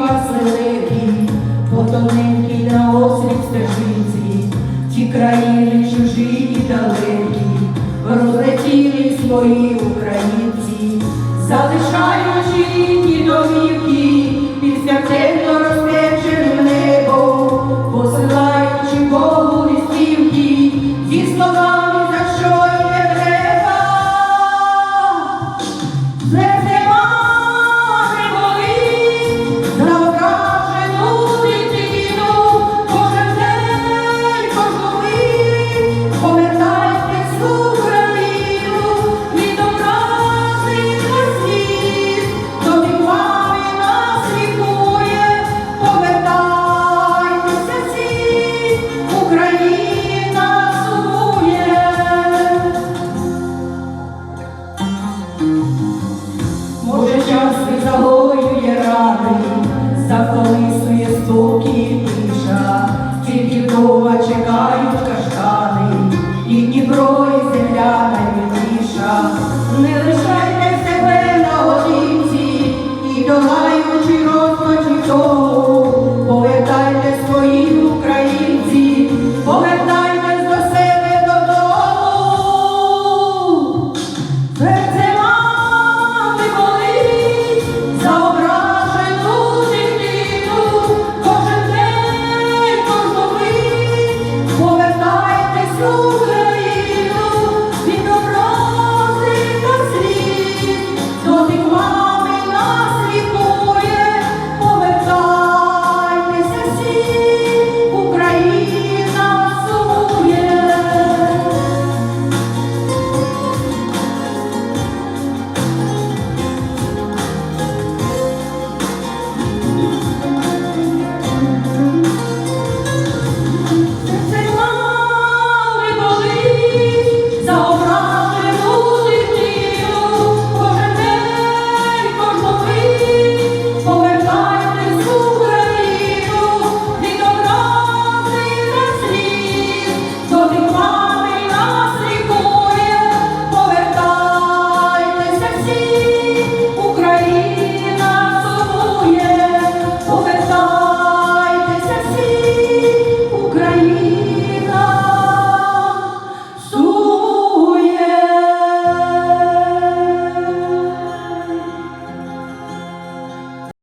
Василеві, по тоненькій на острів стежиці, ті країни чужі і далекі, розлетіли свої українці, залишаючи рідні домівки.